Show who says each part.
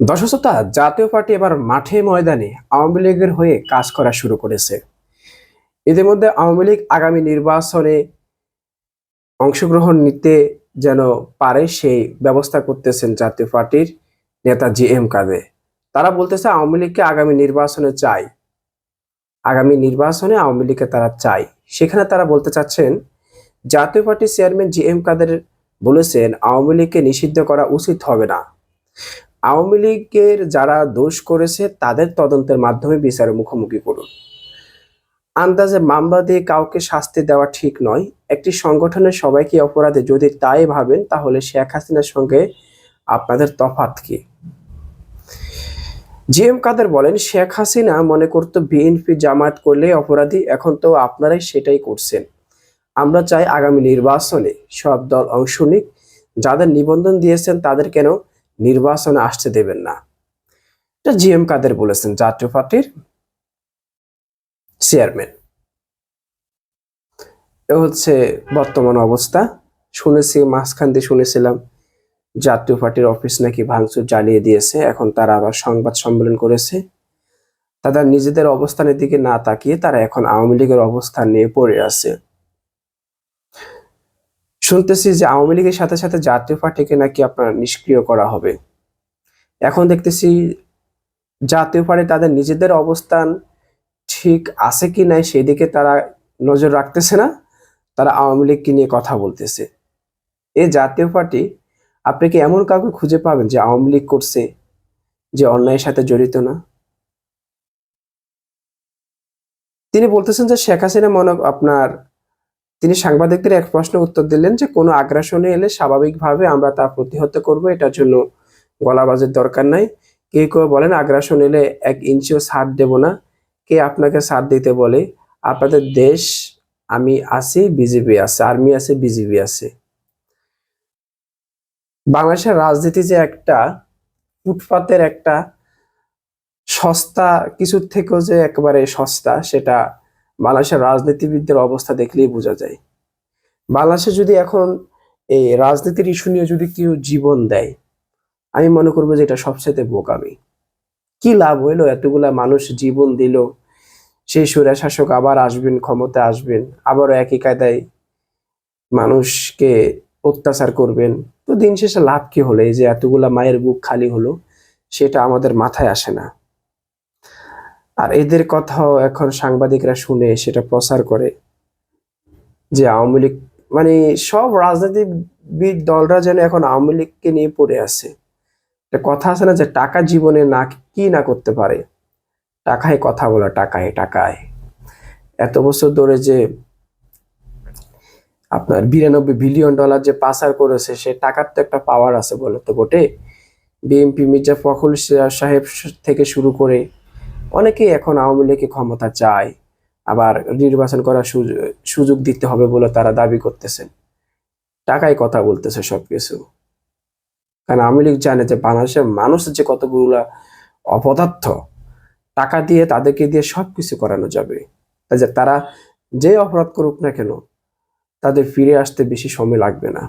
Speaker 1: দর্শকতা জাতীয় পার্টি এবার মাঠে ময়দানে আওয়ামী লীগের হয়ে কাজ করা শুরু করেছে। এদের মধ্যে আওয়ামী লীগ আগামী নির্বাচনে অংশগ্রহণ নিতে যেন পারে সেই ব্যবস্থা করতেছেন জাতীয় পার্টির নেতা জি এম কাদের। তারা বলতেছে, আওয়ামী লীগকে আগামী নির্বাচনে চাই। আগামী নির্বাচনে আওয়ামী লীগকে তারা চাই। সেখানে তারা বলতে চাচ্ছেন, জাতীয় পার্টির চেয়ারম্যান জি এম কাদের বলেছেন, আওয়ামী লীগকে নিষিদ্ধ করা উচিত হবে না। আওয়ামী লীগের যারা দোষ করেছে, তাদের তদন্তের মাধ্যমে বিচারের মুখোমুখি করুন আন্দাজে মামলা দিয়ে কাউকে শাস্তি দেওয়া ঠিক নয়। একটি সংগঠনের সবাইকে অপরাধে যদি তাই ভাবেন, তাহলে শেখ হাসিনার সঙ্গে আপনাদের তফাৎ কি? জি এম কাদের বলেন, শেখ হাসিনা মনে করতো বিএনপি জামায়াত করলে অপরাধী, এখন তো আপনারাই সেটাই করছেন। আমরা চাই আগামী নির্বাচনে সব দল অংশ নিক। যাদের নিবন্ধন দিয়েছেন, তাদের কেন নির্বাচনে আসতে দেবেন না। এটা জি এম কাদের বলেছেন? জাতীয় পার্টির চেয়ারম্যান। এ হচ্ছে বর্তমান অবস্থা। শুনেছি, মাঝখান দিয়ে শুনেছিলাম, জাতীয় পার্টির অফিস নাকি ভাঙচুর জ্বালিয়ে দিয়েছে। এখন তারা আবার সংবাদ সম্মেলন করেছে। তারা নিজেদের অবস্থানের দিকে না তাকিয়ে তারা এখন আওয়ামী লীগের অবস্থান নিয়ে পড়ে আছে। শুনতেছি যে আওয়ামী লীগের সাথে সাথে জাতীয় পার্টিকে নাকি আপনার নিষ্ক্রিয় করা হবে। এখন দেখতেছি জাতীয় পার্টি তাদের নিজেদের অবস্থান ঠিক আছে কি নাই সেদিকে তারা নজর রাখতেছে না, তারা আওয়ামী লীগকে নিয়ে কথা বলতেছে। এই জাতীয় পার্টি, আপনি কি এমন কাউকে খুঁজে পাবেন যে আওয়ামী লীগ করছে, যে অন্যায়ের সাথে জড়িত না? তিনি বলতেছেন যে শেখ হাসিনা মনে আপনার তিনি সাংবাদিকদের এক প্রশ্নের উত্তর দিলেন যে, কোনো আগ্রাসনে এলে স্বাভাবিকভাবে আমরা তা প্রতিহত করব, এটার জন্য গলাবাজের দরকার নাই। কে কেউ বলেন, আগ্রাসন এলে এক ইঞ্চিও ছাড় দেব না। কে আপনাকে ছাড় দিতে বলে? আপনাদের দেশ আমি আছি বিজেপি আছে, আর্মি আছে বিজেপি আছে। বাংলাদেশের রাজনীতি যে একটা, ফুটপাতের একটা সস্তা, কিছুর থেকেও যে একেবারে সস্তা, সেটা বাংলাদেশের রাজনীতিবিদদের অবস্থা দেখলেই বোঝা যায়। বাংলাদেশে যদি এখন এই রাজনীতির ইস্যু নিয়ে যদি কেউ জীবন দেয়, আমি মনে করব যে এটা সবচেয়ে বোকামি। কি লাভ হইল? এতগুলা মানুষ জীবন দিল, সেই সুরা শাসক আবার আসবেন ক্ষমতা আসবেন, আবারও একই কায়দায় মানুষকে অত্যাচার করবেন। তো দিন শেষে লাভ কি হলো? এই যে এতগুলা মায়ের বুক খালি হলো, সেটা আমাদের মাথায় আসে না। আর এদের কথাও এখন সাংবাদিকরা শুনে সেটা প্রচার করে যে আওয়ামী লীগ মানে সব রাজনীতিবিদ দলরা যেন এখন আওয়ামী লীগকে নিয়ে পড়ে আছে। কথা আছে না যে টাকা জীবনে না কি না করতে পারে? টাকায় কথা বলা, টাকায় টাকায়। এত বছর ধরে যে আপনার বিরানব্বই বিলিয়ন ডলার যে পাচার করেছে, সে টাকার তো একটা পাওয়ার আছে বলে তো বটে। বিএনপি মির্জা ফখরুল সাহেব থেকে শুরু করে অনেকেই এখন আওয়ামী লীগকে ক্ষমতা চায়, আবার নির্বাচন করার সুযোগ দিতে হবে বলে তারা দাবি করতেছেন। টাকায় কথা বলতেছে সবকিছু। কারণ আওয়ামী লীগ জানে যে বাংলাদেশের মানুষের যে কতগুলা অপদার্থ, টাকা দিয়ে তাদেরকে দিয়ে সবকিছু করানো যাবে। তারা যে অপরাধ করুক না কেন, তাদের ফিরে আসতে বেশি সময় লাগবে না।